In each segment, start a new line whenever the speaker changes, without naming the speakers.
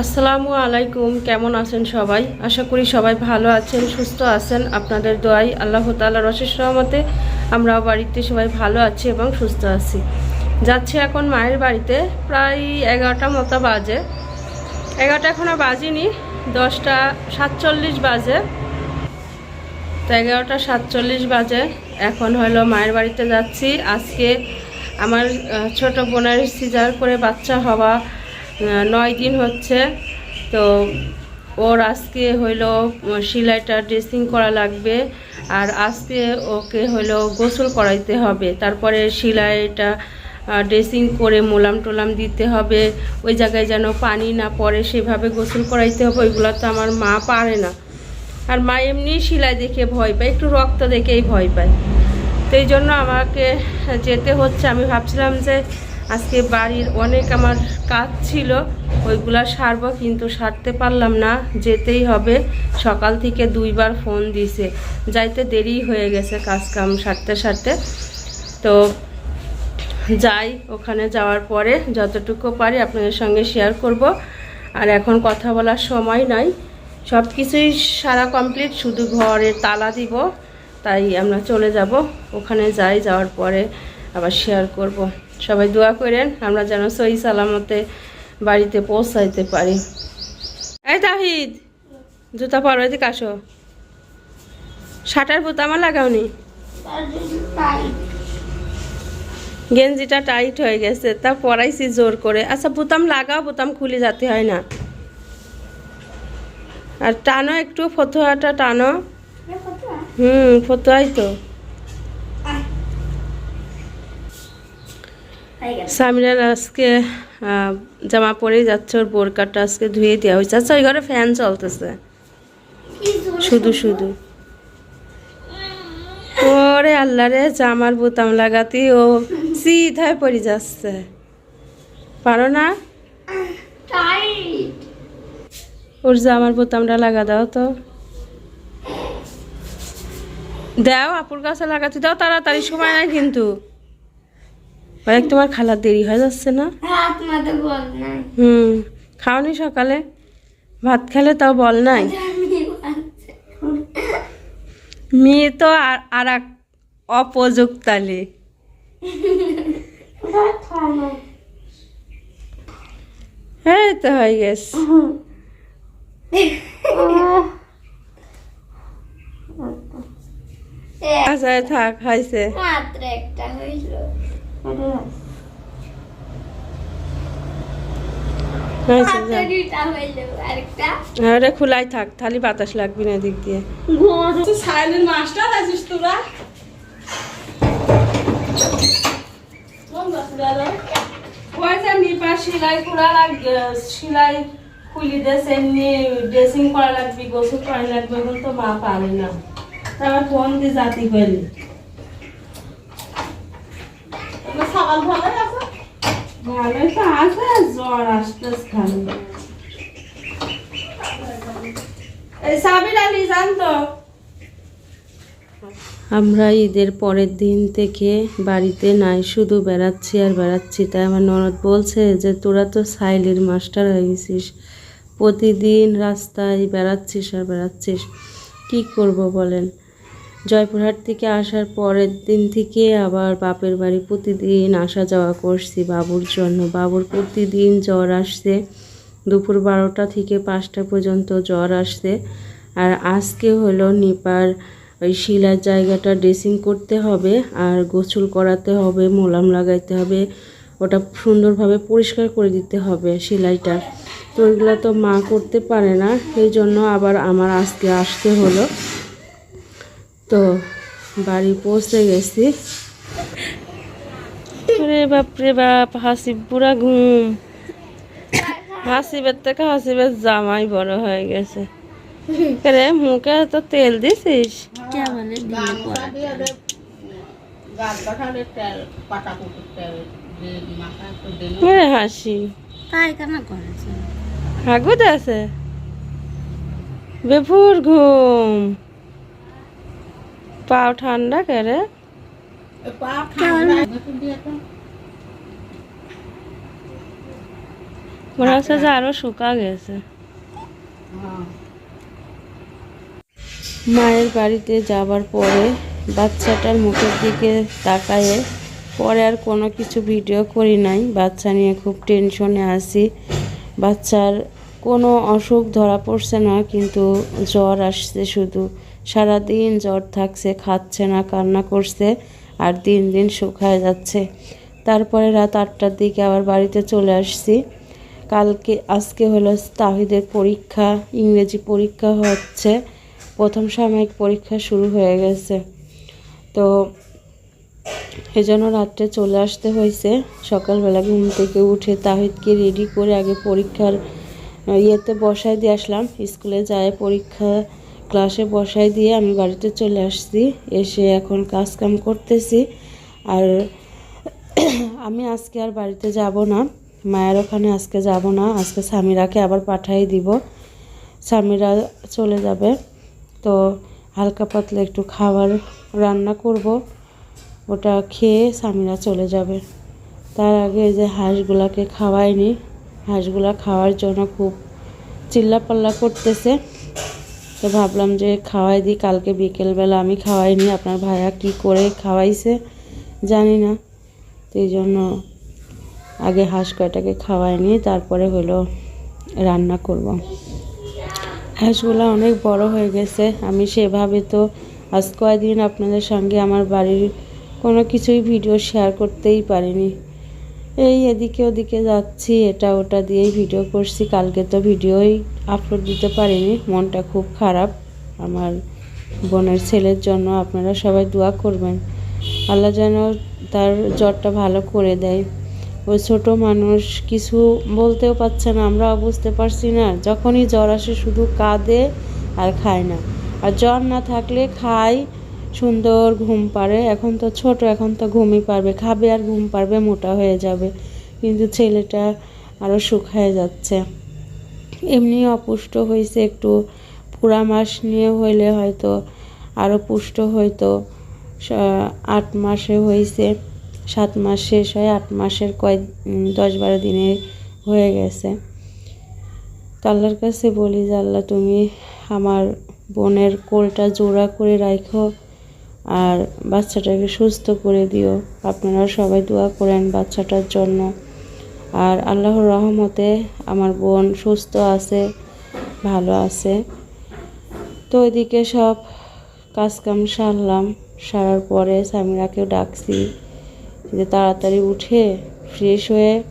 আসসালামু আলাইকুম, কেমন আছেন সবাই? আশা করি সবাই ভালো আছেন, সুস্থ আছেন। আপনাদের দোয়াই আল্লাহ তাল্লাহ রশেষ রহমতে আমরাও বাড়িতে সবাই ভালো আছি এবং সুস্থ আছি। যাচ্ছি এখন মায়ের বাড়িতে, প্রায় এগারোটা মতো বাজে। এগারোটা এখনও বাজিনি, দশটা সাতচল্লিশ বাজে। তো এগারোটা সাতচল্লিশ বাজে, এখন হলো মায়ের বাড়িতে যাচ্ছি। আজকে আমার ছোট বোনের সিজার করে বাচ্চা হওয়া নয় দিন হচ্ছে। তো ওর আজকে হইল সেলাইটা ড্রেসিং করা লাগবে। আর আজকে ওকে হইল গোসল করাইতে হবে। তারপরে সেলাইটা ড্রেসিং করে মোলাম টোলাম দিতে হবে। ওই জায়গায় যেন পানি না পড়ে, সেভাবে গোসল করাইতে হবে। ওইগুলো তো আমার মা পারে না। আর মা এমনি সেলাই দেখে ভয় পায়, একটু রক্ত দেখেই ভয় পায়। তো এই জন্য আমাকে যেতে হচ্ছে। আমি ভাবছিলাম যে আজকে বাড়ির অনেক আমার কাজ ছিল, ওইগুলা সারবো, কিন্তু সারতে পারলাম না, যেতেই হবে। সকাল থেকে দুইবার ফোন দিছে। যাইতে দেরি হয়ে গেছে কাজ কাম সারতে সারতে। তো যাই, ওখানে যাওয়ার পরে যতটুকু পারি আপনাদের সঙ্গে শেয়ার করব। আর এখন কথা বলার সময় নাই। সব কিছুই সারা কমপ্লিট শুধু ঘরে তালা দিব, তাই আমরা চলে যাব। ওখানে যাই, যাওয়ার পরে আবার শেয়ার করব। সবাই দোয়া করেন, আমরা যেন সহি সালামতে বাড়িতে পৌঁছাইতে পারি। এই তাহিদ, জুতা পরো, এদিকে আসো। শাটার বোতামা লাগাওনি? গেঞ্জিটা টাইট হয়ে গেছে, তা পরাইছি জোর করে। আচ্ছা বোতাম লাগাও, বোতাম খুলে যেতে হয় না। আর টানো একটু, ফতুয়াটা টানো। হুম, ফতুয়াই তো। সামিরার আজকে জামা পরেই যাচ্ছে ওর বোরকাটা আজকে ধুয়ে দেওয়া হয়েছে। আচ্ছা ওই ঘরে ফ্যান চলতেছে। শুধু শুধু। ওরে আল্লাহ রে জামার বোতাম লাগাতে ও সিধায় পড়ে যাচ্ছে। পারো না? ওর জামার বোতামটা লাগা দাও তো। দাও আপুর কাছে লাগাতে দাও তাড়াতাড়ি সময় নাই কিন্তু। অনেক তোমার খালার দেরি হয়ে যাচ্ছে না? হুম খাওনি সকালে? ভাত খেলে তাও বল নাই? মেয়ে তো আর এক অপযুক্তালি। হ্যাঁ তো হয়ে গেছে। আচ্ছা থাক হয়েছে।
মাত্র একটা হইল।
হ্যাঁ খোলাই থাক খালি বাতাস লাগবে না দিক দিয়ে। সাইলেন্ট মাস্টার আছিস তোরা? সেলাই করা লাগবে সেলাই খুলি দেশ এমনি ড্রেসিং করা লাগবে গোসল করা লাগবে এখন তো মা পারে না। তারপর ফোন দিয়ে জাতি করলি ভালোই তো আছে জ্বর আসতেছে খালি। এই সাবির আলী জানতো আমরা ঈদের পরের দিন থেকে বাড়িতে নাই শুধু বেড়াচ্ছি আর বেড়াচ্ছি। তাই আমার ননদ বলছে যে তোরা তো সাইলের মাস্টার হয়ে গেছিস। প্রতিদিন রাস্তায় বেড়াচ্ছিস আর বেড়াচ্ছিস। কি করব বলেন? জয়পুরহাট থেকে আসার পরের দিন থেকে আবার বাপের বাড়ি প্রতিদিন আসা যাওয়া করছি বাবুর জন্য। বাবুর প্রতিদিন জ্বর আসছে। দুপুর বারোটা থেকে পাঁচটা পর্যন্ত জ্বর আসছে। আর আজকে হলো নিপার ওই শিলার জায়গাটা ড্রেসিং করতে হবে আর গোসল করাতে হবে, মোলাম লাগাইতে হবে। ওটা সুন্দরভাবে পরিষ্কার করে দিতে হবে সেলাইটা। তো ওইগুলো তো মা করতে পারে না। এই জন্য আবার আমার আজকে আসতে হলো। তো বাড়ি পৌঁছে গেছি। রে বাপরে বাপ হাসিব পুরা ঘুম। হাসিবের থেকে হাসিবের জামাই বড় হয়ে গেছে। রে মুখে তো তেল দিছিস? হাসি। হাগুদ আছে? বেফুর ঘুম। পাও ঠান্ডা করে। মনে হচ্ছে যে আরও শুকা গেছে। মায়ের বাড়িতে যাবার পরে বাচ্চাটার মুখের দিকে তাকায়ে পরে আর কোনো কিছু ভিডিও করি নাই। বাচ্চা নিয়ে খুব টেনশনে আছি। বাচ্চার কোনো অসুখ ধরা পড়ছে না, কিন্তু জ্বর আসছে শুধু। সারাদিন জ্বর থাকছে, খাচ্ছে না, কান্না করছে আর দিন দিন শুকায় যাচ্ছে। তারপরে রাত আটটার দিকে আবার বাড়িতে চলে আসছি। কালকে, আজকে হলো তাহিদের পরীক্ষা, ইংরেজি পরীক্ষা হচ্ছে। প্রথম সাময়িক পরীক্ষা শুরু হয়ে গেছে। তো এজন্য রাত্রে চলে আসতে হয়েছে। সকালবেলা ঘুম থেকে উঠে তাহিদকে রেডি করে আগে পরীক্ষার ইয়েতে বসায় দিয়ে আসলাম। স্কুলে যায় পরীক্ষা ক্লাসে বসাই দিয়ে আমি বাড়িতে চলে আসছি। এসে এখন কাজ কাম করতেছি। আর আমি আজকে আর বাড়িতে যাব না। মায়ের ওখানে আজকে যাব না। আজকে স্বামীরাকে আবার পাঠাই দিব। স্বামীরা চলে যাবে। তো হালকা পাতলা একটু খাবার রান্না করব। ওটা খেয়ে স্বামীরা চলে যাবে। তার আগে যে হাঁসগুলাকে খাওয়াইনি। হাঁসগুলা খাওয়ার জন্য খুব চিল্লাপাল্লা করতেছে। তো ভাবলাম যে খাওয়াই দিই, কালকে বিকেলবেলা আমি খাওয়াইনি আপনার ভাইয়া কি করে খাওয়াইছে জানি না। তো এই জন্য আগে হাঁস কয়টাকে খাওয়াইনি তারপরে হলো রান্না করব। হাঁসগুলো অনেক বড় হয়ে গেছে। আমি সেভাবে তো আজ কয়দিন আপনাদের সঙ্গে আমার বাড়ির কোনো কিছুই ভিডিও শেয়ার করতেই পারিনি। এই এদিকে ওদিকে যাচ্ছি, এটা ওটা দিয়েই ভিডিও করছি। কালকে তো ভিডিওই আপলোড দিতে পারিনি, মনটা খুব খারাপ। আমার বোনের ছেলের জন্য আপনারা সবাই দোয়া করবেন। আল্লাহ যেন তার জ্বরটা ভালো করে দেয়। ওই ছোট মানুষ কিছু বলতেও পারছে না, আমরাও বুঝতে পারছি না। যখনই জ্বর আসে শুধু কাঁদে আর খায় না। আর জ্বর না থাকলে খায় সুন্দর ঘুম পারে এখন তো ছোট, এখন তো ঘুমই পারবে খাবে আর ঘুম পারবে মোটা হয়ে যাবে। কিন্তু ছেলেটা আরও শুকায় যাচ্ছে। এমনি অপুষ্ট হয়েছে একটু। পুরা মাস নিয়ে হইলে হয়তো আরও পুষ্ট হয়তো আট মাসে হয়েছে সাত মাস শেষ হয়, আট মাসের কয়েক দশ বারো দিনে হয়ে গেছে। তো আল্লাহর কাছে বলি যে, আল্লাহ তুমি আমার বোনের কোলটা জোড়া করে রাখো আর বাচ্চাটাকে সুস্থ করে দিও। আপনারা সবাই দোয়া করেন বাচ্চাটার জন্য। আর আল্লাহর রহমতে আমার বোন সুস্থ আছে, ভালো আছে। তো ওইদিকে সব কাজকাম সারলাম। সারার পরে স্বামীরাকেও ডাকছি যে তাড়াতাড়ি উঠে ফ্রেশ হয়ে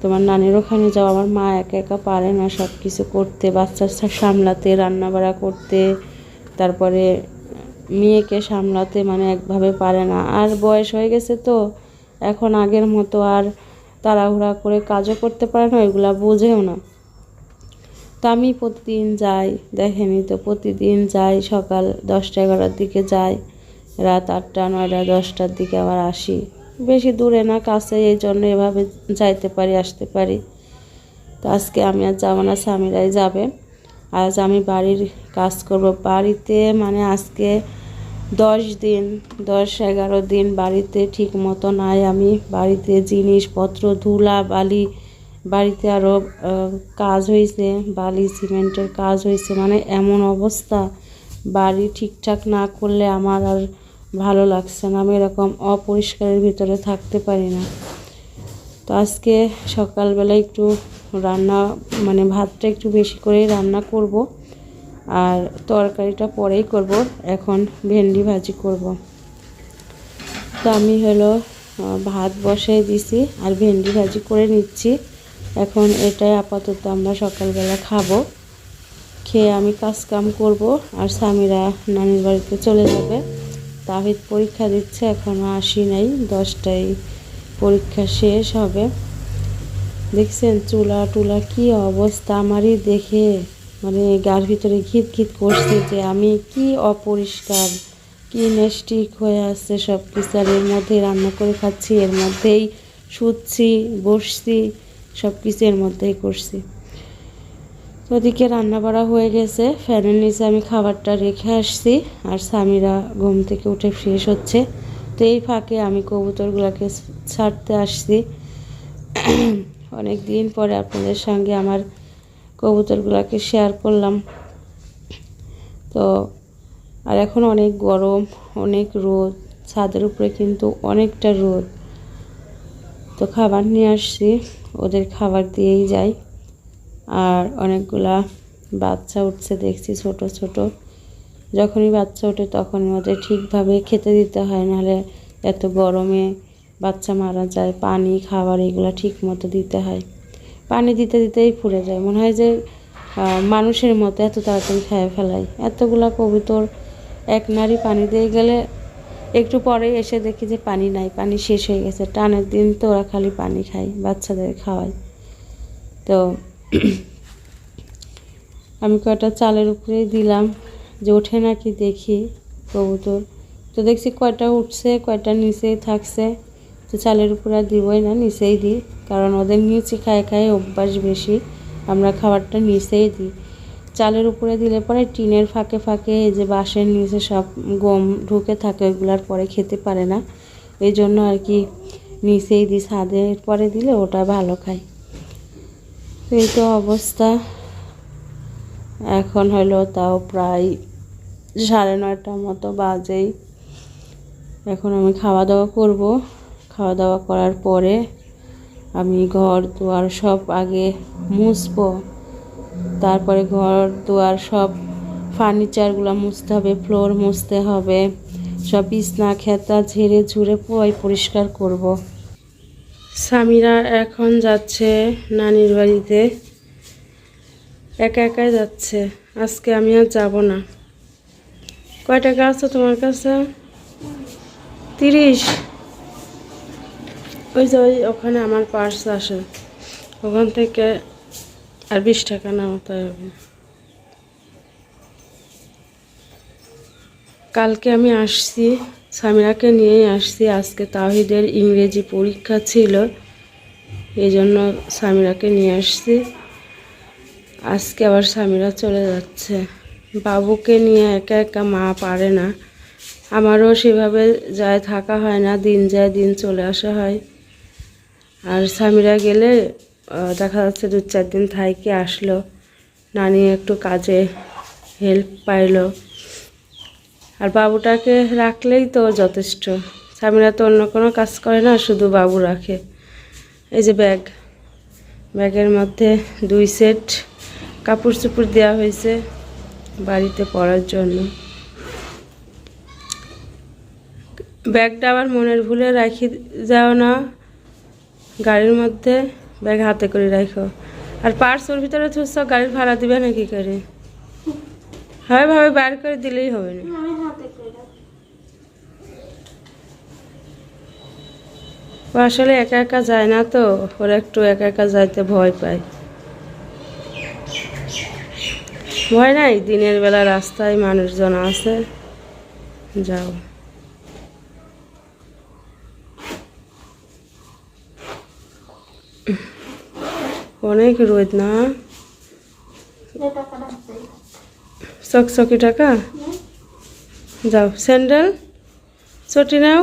তোমার নানির ওখানে যাও। আমার মা একা একা পারে না সব কিছু করতে, বাচ্চা সামলাতে, রান্নাবাড়া করতে। তারপরে মেয়েকে সামলাতে মানে একভাবে পারে না। আর বয়স হয়ে গেছে তো, এখন আগের মতো আর তাড়াহুড়া করে কাজও করতে পারে না ওইগুলো বোঝেও না। তো আমি প্রতিদিন যাই, দেখেনি তো, প্রতিদিন যাই, সকাল দশটা এগারোটার দিকে যাই, রাত আটটা, নয়টা, দশটার দিকে আবার আসি। বেশি দূরে না কাছে এই জন্য এভাবে যাইতে পারি, আসতে পারি। তো আজকে আমি আর যাব না, স্বামীরাই যাবে। আজ আমি বাড়ির কাজ করব। বাড়িতে মানে আজকে দশ দিন, দশ এগারো দিন বাড়িতে ঠিক মতো নাই। আমি বাড়িতে জিনিসপত্র, ধুলা, বালি, বাড়িতে আরও কাজ হয়েছে বালি, সিমেন্টের কাজ হয়েছে মানে এমন অবস্থা, বাড়ি ঠিকঠাক না করলে আমার আর ভালো লাগছে না। আমি এরকম অপরিষ্কারের ভিতরে থাকতে পারি না। তো আজকে সকালবেলা একটু রান্না মানে ভাতটা একটু বেশি করেই রান্না করব। আর তরকারিটা পরেই করব। এখন ভেন্ডি ভাজি করব। তো আমি হলো ভাত বসাই দিছি আর ভেন্ডি ভাজি করে নিচ্ছি। এখন এটাই আপাতত আমরা সকালবেলা খাব। খেয়ে আমি কাজ কাম করব আর স্বামীরা, নানির বাড়িতে চলে যাবে। তাহিদ পরীক্ষা দিচ্ছে এখনও আসি নাই। দশটায় পরীক্ষা শেষ হবে। দেখছেন চুলা টুলা কি অবস্থা আমারই দেখে মানে গার ভিতরে ঘিত ঘিত করছে যে আমি কি অপরিষ্কার, কি নেস্টিক হয়ে আসছে সব কিছু আর এর মধ্যেই রান্না করে খাচ্ছি, এর মধ্যেই শুচ্ছি, বসছি সব কিছু এর মধ্যেই করছি। তো ওদিকে রান্না বাড়া হয়ে গেছে, ফ্যানের নিচে আমি খাবারটা রেখে আসছি, আর স্বামীরা ঘুম থেকে উঠে ফ্রেশ হচ্ছে। তো এই ফাঁকে আমি কবুতরগুলোকে ছাড়তে আসছি। অনেক দিন পরে আপনাদের সঙ্গে আমার কবুতরগুলোকে শেয়ার করলাম। তো, আর এখন অনেক গরম, অনেক রোদ, ছাদের উপরে কিন্তু অনেকটা রোদ। তো খাবার নিয়ে আসছি, ওদের খাবার দিয়েই যাই। আর অনেকগুলা বাচ্চা উঠছে, দেখছি ছোট ছোট। যখনই বাচ্চা ওঠে তখনই ওদের ঠিকভাবে খেতে দিতে হয়, নাহলে এত গরমে বাচ্চা মারা যায়, পানি, খাবার এগুলো ঠিক মতো দিতে হয়। পানি দিতে দিতেই ফুরে যায়। মনে হয় যে মানুষের মতো এত তাড়াতাড়ি খেয়ে ফেলাই। এতগুলা কবুতর এক নারী পানি দিয়ে গেলে একটু পরে এসে দেখি যে পানি নাই, পানি শেষ হয়ে গেছে। টানের দিন তো ওরা খালি পানি খায়, বাচ্চাদের খাওয়ায়। তো আমি কয়টা চালের উপরেই দিলাম যে ওঠে নাকি দেখি কবুতর। তো দেখছি কয়টা উঠছে, কয়টা নিচেই থাকছে। তো চালের উপরে আর দিবই না, নিচেই দিই। কারণ ওদের নিচে খায় খায় অভ্যাস বেশি, আমরা খাবারটা নিচেই দিই। চালের উপরে দিলে পরে টিনের ফাঁকে ফাঁকে এই যে বাঁশের নিচে সব গম ঢুকে থাকে ওইগুলার পরে খেতে পারে না। এই জন্য আর কি নিচেই দিই ছাদের পরে দিলে ওটা ভালো খায়। এই তো অবস্থা। এখন হলো তাও প্রায় সাড়ে নয়টার মতো বাজেই। এখন আমি খাওয়া দাওয়া করব। খাওয়া দাওয়া করার পরে আমি ঘর দুয়ার সব আগে মুছবো। তারপরে ঘর দুয়ার সব ফার্নিচারগুলো মুছতে হবে, ফ্লোর মুছতে হবে, সব বিছনা, খেতা, ঝেড়ে ঝুড়ে পুয়াই পরিষ্কার করব। স্বামীরা এখন যাচ্ছে নানির বাড়িতে। একা একাই যাচ্ছে। আজকে আমি আর যাব না। কয় টাকা আছে তোমার কাছে? তিরিশ। ওই যে ওই ওখানে আমার পার্স আসে। ওখান থেকে আর বিশ টাকা নামাতে হবে। কালকে আমি আসছি, সামিরাকে নিয়েই আসছি। আজকে তাহিদের ইংরেজি পরীক্ষা ছিল এই জন্য সামিরাকে নিয়ে আসছি। আজকে আবার স্বামীরা চলে যাচ্ছে। বাবুকে নিয়ে একা একা মা পারে না। আমারও সেভাবে যায়, থাকা হয় না, দিন যায়, দিন চলে আসা হয়। আর স্বামীরা গেলে দেখা যাচ্ছে দু চার দিন থাইকে আসলো। নানি একটু কাজে হেল্প পাইলো। আর বাবুটাকে রাখলেই তো যথেষ্ট। স্বামীরা তো অন্য কোনো কাজ করে না, শুধু বাবু রাখে। এই যে ব্যাগ। ব্যাগের মধ্যে দুই সেট কাপড় চোপড় দেওয়া হয়েছে বাড়িতে পরার জন্য। ব্যাগটা আবার মনের ভুলে রাখি যাও না। গাড়ির মধ্যে ব্যাগ হাতে করে রাখো। আর পার্স ওর ভিতরে থুস গাড়ির ভাড়া দিবে নাকি করে? হয় ভাবে বার করে দিলেই হবে না। ও আসলে একা একা যায় না তো ওরা একটু একা একা যাইতে ভয় পায়। ভয় নাই দিনের বেলা রাস্তায় মানুষজন আছে। যাও। অনেক রোদ না? চকচকি টাকা? যাও স্যান্ডেল? চটি নাও।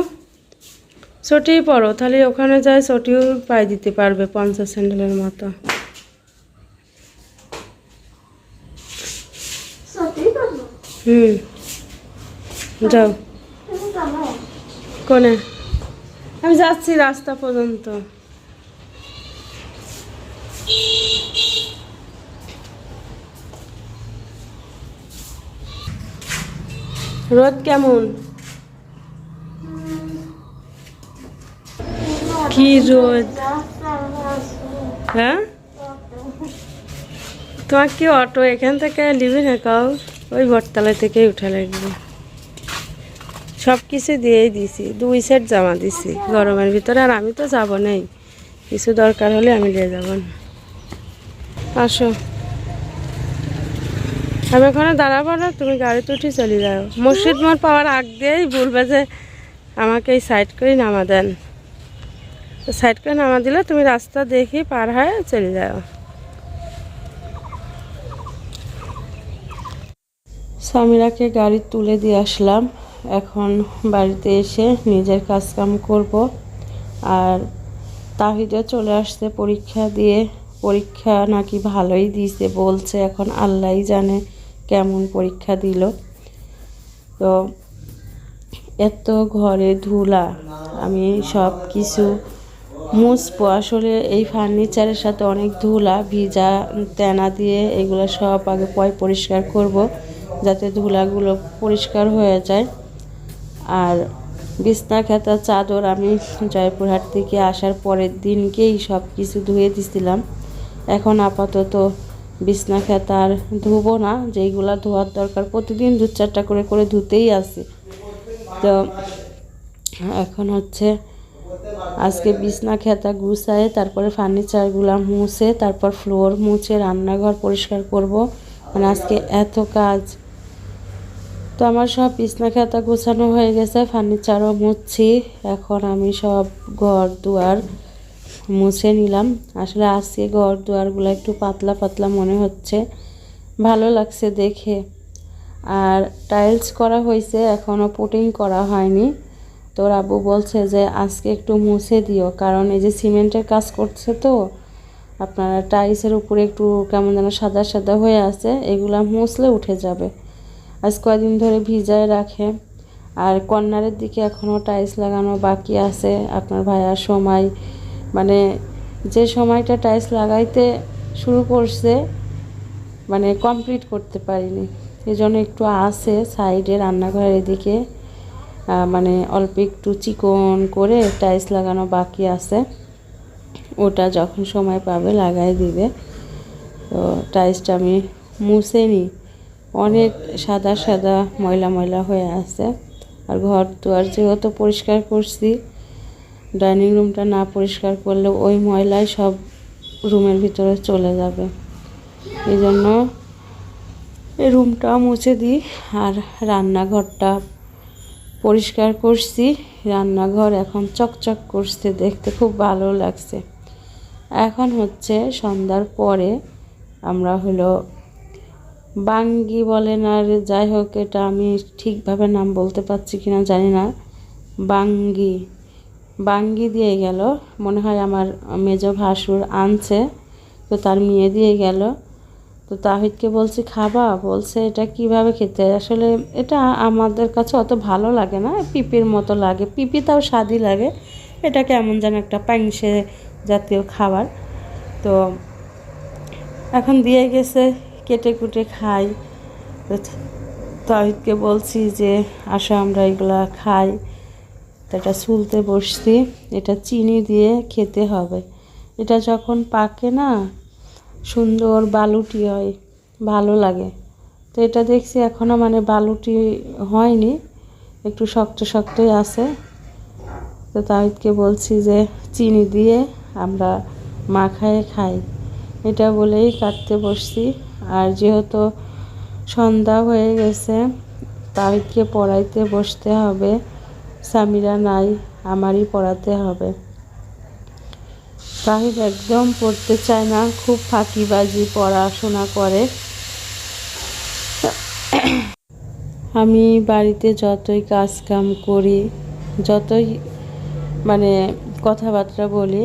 চটি পরো তাহলে ওখানে যায় চটিও পাই দিতে পারবে পঞ্চাশ স্যান্ডেলের মতো। হুম যাও। কোনে? আমি যাচ্ছি রাস্তা পর্যন্ত। রোদ কেমন? কি রোদ? হ্যাঁ? তোমার কি অটো? এখান থেকে নিবি না কাউ? ওই বটতলা থেকেই উঠা লাগবে। সব কিছু দিয়েই দিছি। দুই সেট জামা দিছি। গরমের ভিতরে আর আমি তো যাব নেই। কিছু দরকার হলে আমি নিয়ে যাব। না আসো। আমি ওখানে দাঁড়াবো না, তুমি গাড়িতে উঠে চলে যাও। মসজিদ মোড় পাওয়ার আগ দিয়েই বলবে যে আমাকে এই সাইড করে নামা দেন। সাইড করে নামা দিলে তুমি রাস্তা দেখি পার হয়ে চলে যাও। স্বামীরাকে গাড়ি তুলে দিয়ে আসলাম। এখন বাড়িতে এসে নিজের কাজকাম করব। আর তাহিদে চলে আসছে পরীক্ষা দিয়ে। পরীক্ষা নাকি ভালোই দিয়েছে, বলছে এখন আল্লাহই জানে। কেমন পরীক্ষা দিল। তো এত ঘরে ধুলা, আমি সব কিছু মুছবো। আসলে এই ফার্নিচারের সাথে অনেক ধুলা, ভিজা তেনা দিয়ে এগুলো সব আগে পয় পরিষ্কার করব, যাতে ধুলাগুলো পরিষ্কার হয়ে যায়। আর বিছনা খাতা চাদর আমি জয়পুরহাট থেকে আসার পরের দিনকেই সব কিছু ধুয়ে দিছিলাম। এখন আপাতত বিছনা খাতা আর ধুবো না যেইগুলা ধোয়ার দরকার। প্রতিদিন দু চারটা করে করে ধুতেই আসি। তো এখন হচ্ছে আজকে বিছনা খেতা গুছায়, তারপরে ফার্নিচারগুলো মুছে, তারপর ফ্লোর মুছে, রান্নাঘর পরিষ্কার করব। মানে আজকে এত কাজ। তো আমার সব বিছনা খাতা গোছানো হয়ে গেছে, ফার্নিচারও মুছছি। এখন আমি সব ঘর দুয়ার মুছে নিলাম। আসলে আজকে ঘর দুয়ারগুলো একটু পাতলা পাতলা মনে হচ্ছে। ভালো লাগছে দেখে। আর টাইলস করা হয়েছে এখনও পুটিং করা হয়নি। তোর আব্বু বলছে যে আজকে একটু মুছে দিও, কারণ এই যে সিমেন্টের কাজ করছে তো, আপনারা টাইলসের উপরে একটু কেমন যেন সাদা সাদা হয়ে আছে, এগুলা মুছলে উঠে যাবে। আজ কয়দিন ধরে ভিজায় রাখে। আর কর্নারের দিকে এখনও টাইলস লাগানো বাকি আছে। আপনার ভাইয়ার সময় মানে যে সময়টা টাইলস লাগাইতে শুরু করছে মানে কমপ্লিট করতে পারিনি। এই জন্য একটু আছে সাইডে রান্নাঘরের এদিকে মানে অল্প একটু চিকন করে টাইলস লাগানো বাকি আছে। ওটা যখন সময় পাবে লাগাই দিবে। তো টাইলসটা আমি মুছে নিই। অনেক সাদা সাদা ময়লা ময়লা হয়ে আছে। আর ঘর দুয়ার যেহেতু পরিষ্কার করছি ডাইনিং রুমটা না পরিষ্কার করলে ওই ময়লাই সব রুমের ভিতরে চলে যাবে। এই জন্য এই রুমটা মুছে দিই আর রান্নাঘরটা পরিষ্কার করছি। রান্নাঘর এখন চকচক করছে, দেখতে খুব ভালো লাগছে। এখন হচ্ছে সন্ধ্যার পরে আমরা হলো বাঙ্গি বলেন আর যাই হোক, এটা আমি ঠিকভাবে নাম বলতে পারছি কিনা জানি না। বাঙ্গি। বাঙ্গি দিয়ে গেল। মনে হয় আমার মেজ ভাসুর আনছে, তো তার মেয়ে দিয়ে গেল। তো তাহিদকে বলছি, খাবা? বলছে, এটা কীভাবে খেতে? আসলে এটা আমাদের কাছে অত ভালো লাগে না, পিপির মতো লাগে। পিপি তাও স্বাদই লাগে। এটা কেমন যেন একটা পাংসে জাতীয় খাবার। তো এখন দিয়ে গেছে, কেটে কুটে খাই। তাহিদকে বলছি যে, আসো, আমরা এগুলা খাই। এটা চুলতে বসছি, এটা চিনি দিয়ে খেতে হবে। এটা যখন পাকে না, সুন্দর বালুটি হয়, ভালো লাগে। তো এটা দেখছি এখনও মানে বালুটি হয়নি, একটু শক্ত শক্তই আছে। তো তাহিদকে বলছি যে, চিনি দিয়ে আমরা মাখায় খাই। এটা বলেই কাটতে বসছি। আর যেহেতু সন্ধ্যা হয়ে গেছে, তাহিদকে পড়াইতে বসতে হবে। সামিরা নাই, আমারই পড়াতে হবে। তাহিদ একদম পড়তে চায় না, খুব ফাঁকিবাজি, পড়াশোনা করে। আমি বাড়িতে যতই কাজ কাম করি, যতই মানে কথাবার্তা বলি,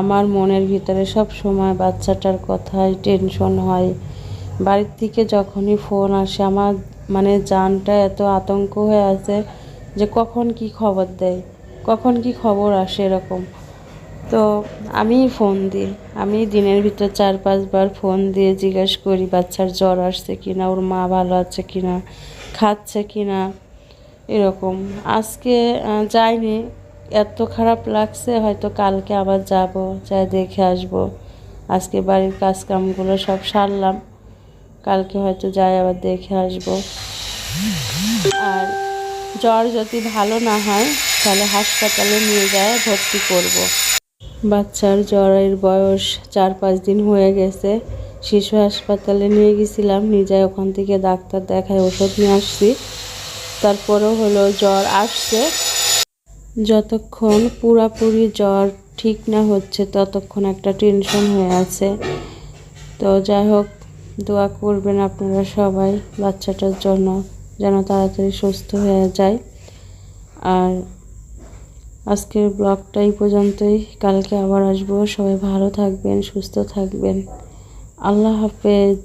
আমার মনের ভিতরে সব সময় বাচ্চাটার কথাই টেনশন হয়। বাড়ির থেকে যখনই ফোন আসে, আমার মানে জানটা এত আতঙ্ক হয়ে আছে যে কখন কি খবর দেয়, কখন কি খবর আসে এরকম। তো আমি ফোন দিই, আমি দিনের ভিতর চার পাঁচবার ফোন দিয়ে জিজ্ঞেস করি, বাচ্চার জ্বর আসছে কি না ওর মা ভালো আছে কি না খাচ্ছে কি না এরকম। আজকে যাইনি, এত খারাপ লাগছে, হয়তো কালকে আবার যাব, যাই দেখে আসব। আজকে বাড়ির কাজকামগুলো সব সারলাম, কালকে হয়তো যাই আবার দেখে আসব। আর জ্বর যদি ভালো না হয়, তাহলে হাসপাতালে নিয়ে যায় ভর্তি করব। বাচ্চার জ্বরের বয়স চার পাঁচ দিন হয়ে গেছে। শিশু হাসপাতালে নিয়ে গেছিলাম, নিজে ওখান থেকে ডাক্তার দেখায় ওষুধ নিয়ে আসছি। তারপরেও হলো জ্বর আসছে। যতক্ষণ পুরাপুরি জ্বর ঠিক না হচ্ছে, ততক্ষণ একটা টেনশন হয়ে আছে। তো যাই হোক, দোয়া করবেন আপনারা সবাই বাচ্চাটার জন্য। যেন তাড়াতাড়ি সুস্থ হয়ে যায়। আর আজকের ব্লগটা এই পর্যন্তই। কালকে আবার আসব। সবাই ভালো থাকবেন, সুস্থ থাকবেন। আল্লাহ হাফেজ।